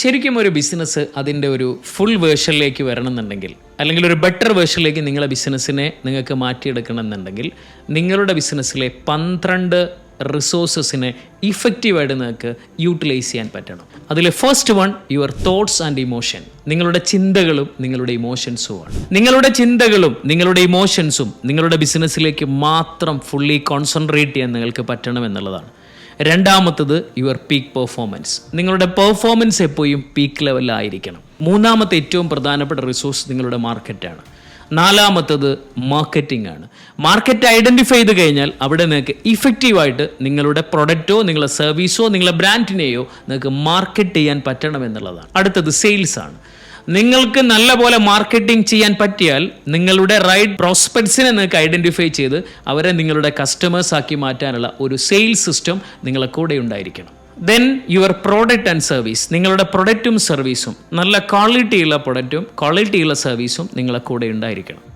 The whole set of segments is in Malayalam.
ശരിക്കും ഒരു ബിസിനസ് അതിന്റെ ഒരു ഫുൾ വേർഷനിലേക്ക് വരണമെന്നുണ്ടെങ്കിൽ അല്ലെങ്കിൽ ഒരു ബെറ്റർ വേർഷനിലേക്ക് നിങ്ങളെ ബിസിനസ്സിനെ നിങ്ങൾക്ക് മാറ്റിയെടുക്കണം എന്നുണ്ടെങ്കിൽ നിങ്ങളുടെ ബിസിനസ്സിലെ പന്ത്രണ്ട് റിസോഴ്സസിനെ ഇഫക്റ്റീവായിട്ട് നിങ്ങൾക്ക് യൂട്ടിലൈസ് ചെയ്യാൻ പറ്റണം. അതിൽ first one your thoughts and emotion നിങ്ങളുടെ ചിന്തകളും നിങ്ങളുടെ ഇമോഷൻസുമാണ് നിങ്ങളുടെ ചിന്തകളും നിങ്ങളുടെ ഇമോഷൻസും നിങ്ങളുടെ ബിസിനസ്സിലേക്ക് മാത്രം ഫുള്ളി കോൺസെൻട്രേറ്റ് ചെയ്യാൻ നിങ്ങൾക്ക് പറ്റണം എന്നുള്ളതാണ്. രണ്ടാമത്തത് യുവർ പീക്ക് പെർഫോമൻസ് നിങ്ങളുടെ പെർഫോമൻസ് എപ്പോഴും പീക്ക് ലെവലിലായിരിക്കണം മൂന്നാമത്തെ ഏറ്റവും പ്രധാനപ്പെട്ട റിസോഴ്സ് നിങ്ങളുടെ മാർക്കറ്റാണ് നാലാമത്തത് മാർക്കറ്റിംഗ് ആണ്. മാർക്കറ്റ് ഐഡന്റിഫൈ ചെയ്ത് കഴിഞ്ഞാൽ അവിടെ നിങ്ങൾക്ക് ഇഫക്റ്റീവായിട്ട് നിങ്ങളുടെ പ്രൊഡക്റ്റോ നിങ്ങളുടെ സർവീസോ നിങ്ങളുടെ ബ്രാൻഡിനെയോ നിങ്ങൾക്ക് മാർക്കറ്റ് ചെയ്യാൻ പറ്റണം എന്നുള്ളതാണ്. അടുത്തത് സെയിൽസ് ആണ്. നിങ്ങൾക്ക് നല്ല പോലെ മാർക്കറ്റിംഗ് ചെയ്യാൻ പറ്റിയാൽ നിങ്ങളുടെ റൈറ്റ് പ്രോസ്പെക്ട്സിനെ നിങ്ങൾക്ക് ഐഡന്റിഫൈ ചെയ്ത് അവരെ നിങ്ങളുടെ കസ്റ്റമേഴ്സ് ആക്കി മാറ്റാനുള്ള ഒരു സെയിൽസ് സിസ്റ്റം നിങ്ങളെ കൂടെ ഉണ്ടായിരിക്കണം. Then your product and service നിങ്ങളുടെ പ്രൊഡക്റ്റും സർവീസും നല്ല ക്വാളിറ്റിയുള്ള പ്രൊഡക്റ്റും ക്വാളിറ്റിയുള്ള സർവീസും നിങ്ങളെ കൂടെ ഉണ്ടായിരിക്കണം.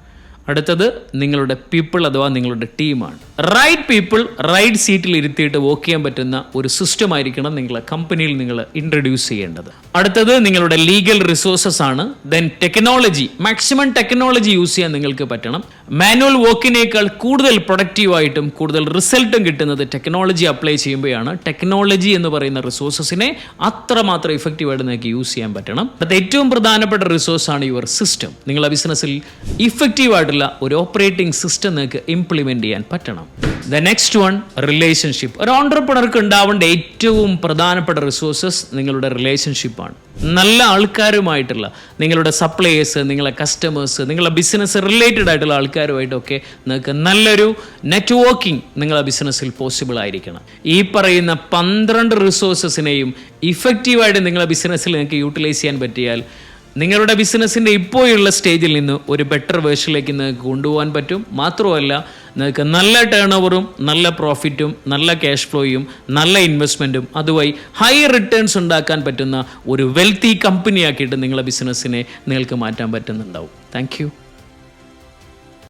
അടുത്തത് നിങ്ങളുടെ പീപ്പിൾ അഥവാ നിങ്ങളുടെ ടീമാണ് റൈറ്റ് പീപ്പിൾ റൈറ്റ് സീറ്റിൽ ഇരുത്തിയിട്ട് വോക്ക് ചെയ്യാൻ പറ്റുന്ന ഒരു സിസ്റ്റം ആയിരിക്കണം നിങ്ങൾ കമ്പനിയിൽ നിങ്ങൾ ഇൻട്രൊഡ്യൂസ് ചെയ്യേണ്ടത്. അടുത്തത് നിങ്ങളുടെ ലീഗൽ റിസോഴ്സസ് ആണ്. Then technology maximum technology use ചെയ്യാൻ നിങ്ങൾക്ക് പറ്റണം. മാനുവൽ വർക്കിനേക്കാൾ കൂടുതൽ പ്രൊഡക്റ്റീവായിട്ടും കൂടുതൽ റിസൾട്ടും കിട്ടുന്നത് ടെക്നോളജി അപ്ലൈ ചെയ്യുമ്പോഴാണ്. ടെക്നോളജി എന്ന് പറയുന്ന റിസോഴ്സസിനെ അത്രമാത്രം ഇഫക്റ്റീവായിട്ട് നിങ്ങൾക്ക് യൂസ് ചെയ്യാൻ പറ്റണം. അത് ഏറ്റവും പ്രധാനപ്പെട്ട റിസോഴ്സ് ആണ് യുവർ സിസ്റ്റം. നിങ്ങളുടെ ബിസിനസ്സിൽ ഇഫക്റ്റീവായിട്ടുള്ള ഒരു ഓപ്പറേറ്റിംഗ് സിസ്റ്റം നിങ്ങൾക്ക് ഇംപ്ലിമെന്റ് ചെയ്യാൻ പറ്റണം. The next one relationship. ഒരു ഓണ്ടർപ്രണർക്ക് ഉണ്ടാവേണ്ട ഏറ്റവും പ്രധാനപ്പെട്ട റിസോഴ്സസ് നിങ്ങളുടെ റിലേഷൻഷിപ്പാണ്. നല്ല ആൾക്കാരുമായിട്ടുള്ള നിങ്ങളുടെ സപ്ലയേഴ്സ് നിങ്ങളുടെ കസ്റ്റമേഴ്സ് നിങ്ങളുടെ ബിസിനസ് റിലേറ്റഡ് ആയിട്ടുള്ള ആൾക്കാരുമായിട്ടൊക്കെ നിങ്ങൾക്ക് നല്ലൊരു നെറ്റ്വർക്കിംഗ് നിങ്ങളുടെ ബിസിനസ്സിൽ പോസിബിൾ ആയിരിക്കണം. ഈ പറയുന്ന പന്ത്രണ്ട് റിസോഴ്സസിനെയും ഇഫക്റ്റീവായിട്ട് നിങ്ങളുടെ ബിസിനസ്സിൽ നിങ്ങൾക്ക് യൂട്ടിലൈസ് ചെയ്യാൻ പറ്റിയാൽ നിങ്ങളുടെ ബിസിനസ്സിന്റെ ഇപ്പോഴുള്ള സ്റ്റേജിൽ നിന്ന് ഒരു ബെറ്റർ വേർഷനിലേക്ക് നിങ്ങൾക്ക് കൊണ്ടുപോകാൻ പറ്റും. മാത്രമല്ല നിങ്ങൾക്ക് നല്ല ടേൺ ഓവറും നല്ല പ്രോഫിറ്റും നല്ല ക്യാഷ് ഫ്ലോയും നല്ല ഇൻവെസ്റ്റ്മെന്റും അതുവഴി ഹൈ റിട്ടേൺസ് ഉണ്ടാക്കാൻ പറ്റുന്ന ഒരു വെൽത്തി കമ്പനിയാക്കിയിട്ട് നിങ്ങളുടെ ബിസിനസ്സിനെ നിങ്ങൾക്ക് മാറ്റാൻ പറ്റുന്നുണ്ടാവും. താങ്ക്